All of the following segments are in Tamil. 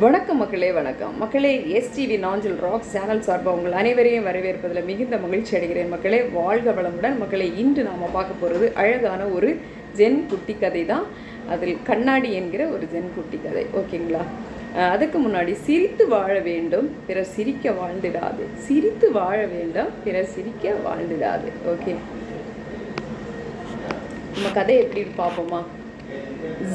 வணக்கம் மக்களே வணக்கம். மக்களே எஸ்டிவி நாஞ்சல் ராக் சேனல் சார்பாக உங்கள் அனைவரையும் வரவேற்பதில் மிகுந்த மகிழ்ச்சி அடைகிறேன். மக்களே வாழ்க வளமுடன். மக்களே இன்று நாம் பார்க்க போகிறது அழகான ஒரு ஜென் குட்டி கதை தான். அதில் கண்ணாடி என்கிற ஒரு ஜென் குட்டி கதை. ஓகேங்களா? அதுக்கு முன்னாடி சிரித்து வாழ வேண்டும் பிறர் சிரிக்க வாழ்ந்திடாது. சிரித்து வாழ வேண்டும் பிறர் சிரிக்க வாழ்ந்திடாது. ஓகே. நம்ம கதை எப்படி பார்ப்போமா?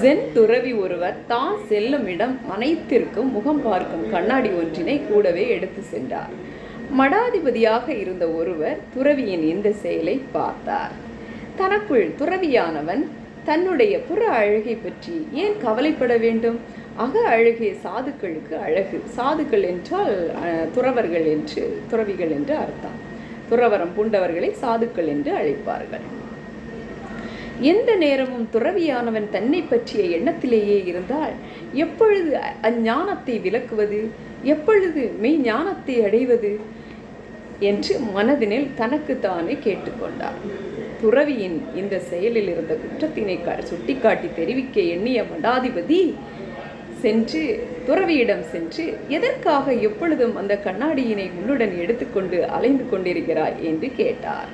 ஜென் துறவி ஒருவர் தான் செல்லும் இடம் அனைத்திற்கும் முகம் பார்க்கும் கண்ணாடி ஒன்றினை கூடவே எடுத்து சென்றார். மடாதிபதியாக இருந்த ஒருவர் துறவியின் இந்த செயலை பார்த்தார். தனக்குள் துறவியானவன் தன்னுடைய புற அழகை பற்றி ஏன் கவலைப்பட வேண்டும்? அக அழகிய சாதுக்களுக்கு அழகு. சாதுக்கள் என்றால் துறவர்கள் என்று துறவிகள் என்று அர்த்தம். துறவரம் பூண்டவர்களை சாதுக்கள் என்று அழைப்பார்கள். எந்த நேரமும் துறவியானவன் தன்னை பற்றிய எண்ணத்திலேயே இருந்தால் எப்பொழுது அஞ்ஞானத்தை விலக்குவது எப்பொழுது மெய் ஞானத்தை அடைவது? என்று மனதினில் தனக்குத்தானே கேட்டுக்கொண்டார் துறவியின் இந்த செயலில் இருந்த குற்றத்தினை க- சுட்டிக்காட்டி தெரிவிக்க எண்ணிய மடாதிபதி சென்று துறவியிடம் சென்று எதற்காக எப்பொழுதும் அந்த கண்ணாடியினை உன்னுடன் எடுத்துக்கொண்டு அலைந்து கொண்டிருக்கிறாய்? என்று கேட்டார்.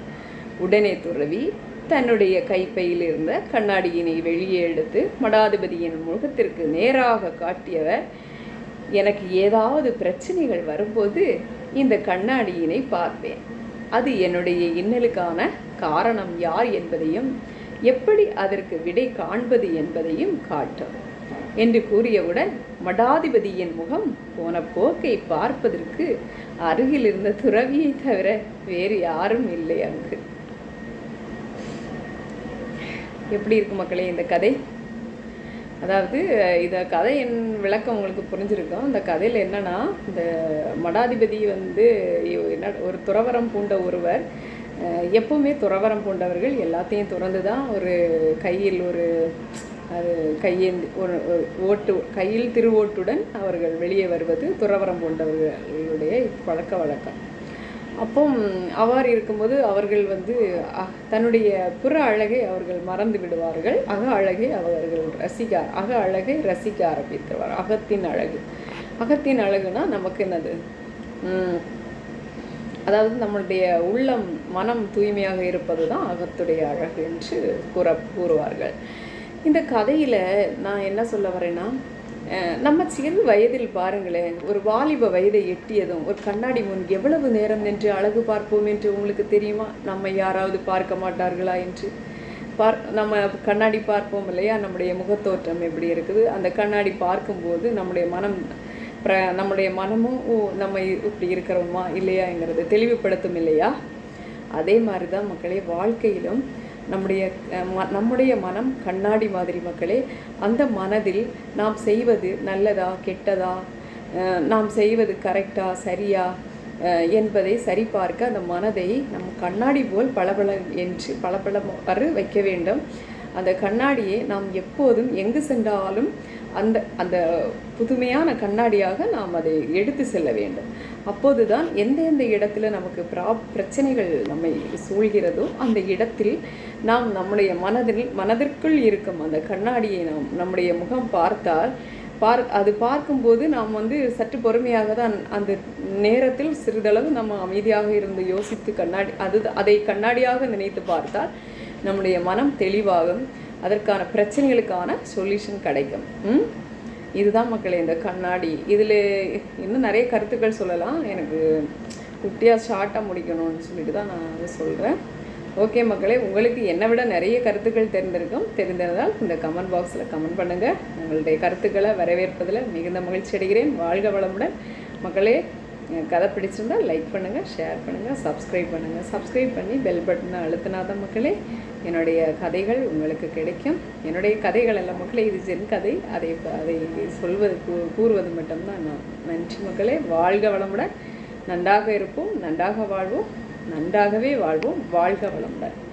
உடனே துறவி தன்னுடைய கைப்பையில் இருந்த கண்ணாடியினை வெளியே எடுத்து மடாதிபதியின் முகத்திற்கு நேராக காட்டியவர் எனக்கு ஏதாவது பிரச்சனைகள் வரும்போது இந்த கண்ணாடியினை பார்ப்பேன். அது என்னுடைய இன்னலுக்கான காரணம் யார் என்பதையும் எப்படி அதற்கு விடை காண்பது என்பதையும் காட்டும் என்று கூறியவுடன் மடாதிபதியின் முகம் போன போக்கை பார்ப்பதற்கு அருகில் இருந்த துறவியை தவிர வேறு யாரும் இல்லை அங்கு. எப்படி இருக்கு மக்களே இந்த கதை? அதாவது இந்த கதையின் விளக்கம் உங்களுக்கு புரிஞ்சிருக்கும். இந்த கதையில் என்னென்னா இந்த மடாதிபதி வந்து என்ன ஒரு துறவரம் பூண்ட ஒருவர். எப்போவுமே எப்பவுமே துறவரம் பூண்டவர்கள் எல்லாத்தையும் துறந்து தான் ஒரு கையில் ஒரு அது கையேந்தி ஒரு ஒரு ஓட்டு கையில் திருவோட்டுடன் அவர்கள் வெளியே வருவது துறவரம் பூண்டவர்களுடைய பழக்க வழக்கம். அப்போ அவ்வாறு இருக்கும்போது அவர்கள் வந்து அ- தன்னுடைய புற அழகை அவர்கள் மறந்து விடுவார்கள். அக அழகை அவர்கள் ரசிக்க அக அழகை ரசிக்க ஆரம்பித்துவார் அகத்தின் அழகு. அகத்தின் அழகுனா நமக்கு என்னது? உம், அதாவது நம்மளுடைய உள்ளம் மனம் தூய்மையாக இருப்பது தான் அகத்துடைய அழகு என்று கூற கூறுவார்கள். இந்த கதையில் நான் என்ன சொல்ல வரேன்னா நம்ம சிறு வயதில் பாருங்களேன் ஒரு வாலிப வயதை எட்டியதும் ஒரு கண்ணாடி முன் எவ்வளவு நேரம் நின்று அழகு பார்ப்போம் என்று உங்களுக்கு தெரியுமா? நம்ம யாராவது பார்க்க மாட்டார்களா என்று? பார் நம்ம கண்ணாடி பார்ப்போம் இல்லையா? நம்முடைய முகத்தோற்றம் எப்படி இருக்குது? அந்த கண்ணாடி பார்க்கும்போது நம்முடைய மனம் பிர நம்முடைய மனமும் ஓ நம்ம இப்படி இருக்கிறோமா? இல்லையாங்கிறது தெளிவுபடுத்தும் இல்லையா? அதே மாதிரி தான் மக்களே வாழ்க்கையிலும் நம்முடைய ம- நம்முடைய மனம் கண்ணாடி மாதிரி மக்களே அந்த மனதில் நாம் செய்வது நல்லதா கெட்டதா நாம் செய்வது கரெக்டா சரியா என்பதை சரிபார்க்க அந்த மனதை நம் கண்ணாடி போல் பளபள என்று பளபளவரு வைக்க வேண்டும். அந்த கண்ணாடியை நாம் எப்போதும் எங்கு சென்றாலும் அந்த அந்த புதுமையான கண்ணாடியாக நாம் அதை எடுத்து செல்ல வேண்டும். அப்போதுதான் எந்தெந்த இடத்துல நமக்கு பிரா பிரச்சனைகள் நம்மை சூழ்கிறதோ அந்த இடத்தில் நாம் நம்முடைய மனதில் மனதிற்குள் இருக்கும் அந்த கண்ணாடியை நாம் நம்முடைய முகம் பார்த்தால் பார் அது பார்க்கும்போது நாம் வந்து சற்று பொறுமையாக தான் அந்த நேரத்தில் சிறிதளவு நம்ம அமைதியாக இருந்து யோசித்து கண்ணாடி அது அதை கண்ணாடியாக நினைத்து பார்த்தால் நம்முடைய மனம் தெளிவாகும். அதற்கான பிரச்சனைகளுக்கான சொல்யூஷன் கிடைக்கும். இதுதான் மக்களே இந்த கண்ணாடி. இதில் இன்னும் நிறைய கருத்துக்கள் சொல்லலாம். எனக்கு குட்டியாக ஷார்ட்டாக முடிக்கணும்னு சொல்லிட்டு தான் நான் அதை சொல்கிறேன் ஓகே மக்களே உங்களுக்கு என்னை விட நிறைய கருத்துக்கள் தெரிந்திருக்கும். தெரிந்திருந்தால் இந்த கமெண்ட் பாக்ஸில் கமெண்ட் பண்ணுங்கள் உங்களுடைய கருத்துக்களை வரவேற்பதில் மிகுந்த மகிழ்ச்சி அடைகிறேன். வாழ்க வளமுடன். மக்களே கதை பிடிச்சிருந்தால் லைக் பண்ணுங்கள் ஷேர் பண்ணுங்கள் சப்ஸ்கிரைப் பண்ணுங்கள் சப்ஸ்கிரைப் பண்ணி பெல் பட்டனை அழுத்தினாத மக்களே என்னுடைய கதைகள் உங்களுக்கு கிடைக்கும். என்னுடைய கதைகள் எல்லாம் மக்களே இது ஜென் கதை. அதை அதை சொல்வது கூ- கூறுவது மட்டும்தான் நான். நன்றி மக்களே வாழ்க வளமுடன். நன்றாக இருப்போம் நன்றாக வாழ்வோம் நன்றாகவே வாழ்வோம் வாழ்க வளமுடன்.